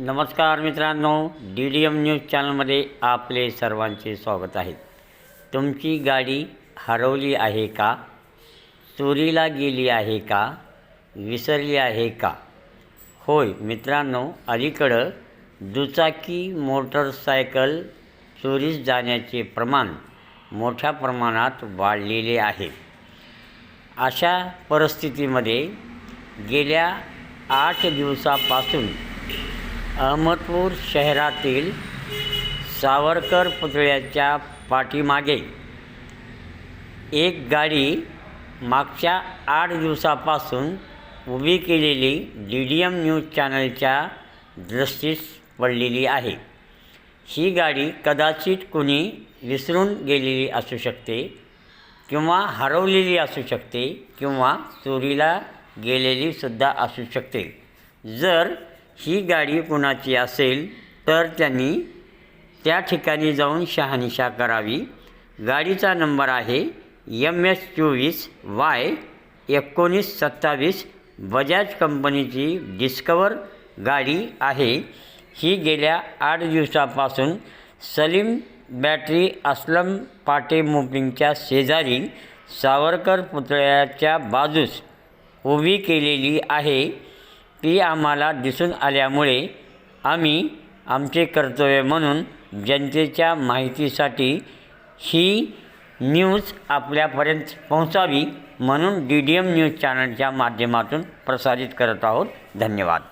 नमस्कार मित्रांनो D D M news चॅनलमध्ये आपले सर्वांचे स्वागत आहे. तुमची गाडी हरवली आहे का? चोरीला गेली आहे का? विसरली आहे का? होय मित्रांनो अलीकडं दुचाकी मोटरसायकल चोरीस जाण्याचे प्रमाण मोठ्या प्रमाणात वाढलेले आहे. अशा परिस्थितीमध्ये गेल्या आठ दिवसापासून अहमदपूर शहरातील सावरकर पुतळ्याच्या पाठीमागे एक गाडी मागच्या आठ दिवसापासून उभी केलेली डी डी एम न्यूज चॅनलच्या दृष्टीस पडलेली आहे. ही गाडी कदाचित कुणी विसरून गेलेली असू शकते किंवा हरवलेली असू शकते किंवा चोरीला गेलेली सुद्धा असू शकते. जर ही गाडी कुणाची असेल तर त्यांनी त्या ठिकाणी जाऊन शहानिशा करावी. गाडीचा नंबर आहे यम एस चोवीस वाय एकोणीस सत्तावीस बजाज कंपनीची डिस्कवर गाडी आहे. ही गेल्या आठ दिवसापासून सलीम बॅटरी असलम पाटे मोपिंगच्या शेजारी सावरकर पुतळ्याच्या बाजूस उभी केलेली आहे. ती आम्हाला दिसून आल्यामुळे आम्ही आमचे कर्तव्य म्हणून जनतेच्या माहितीसाठी ही न्यूज आपल्यापर्यंत पोहोचावी म्हणून डी डी एम न्यूज चॅनलच्या माध्यमातून प्रसारित करत आहोत. धन्यवाद.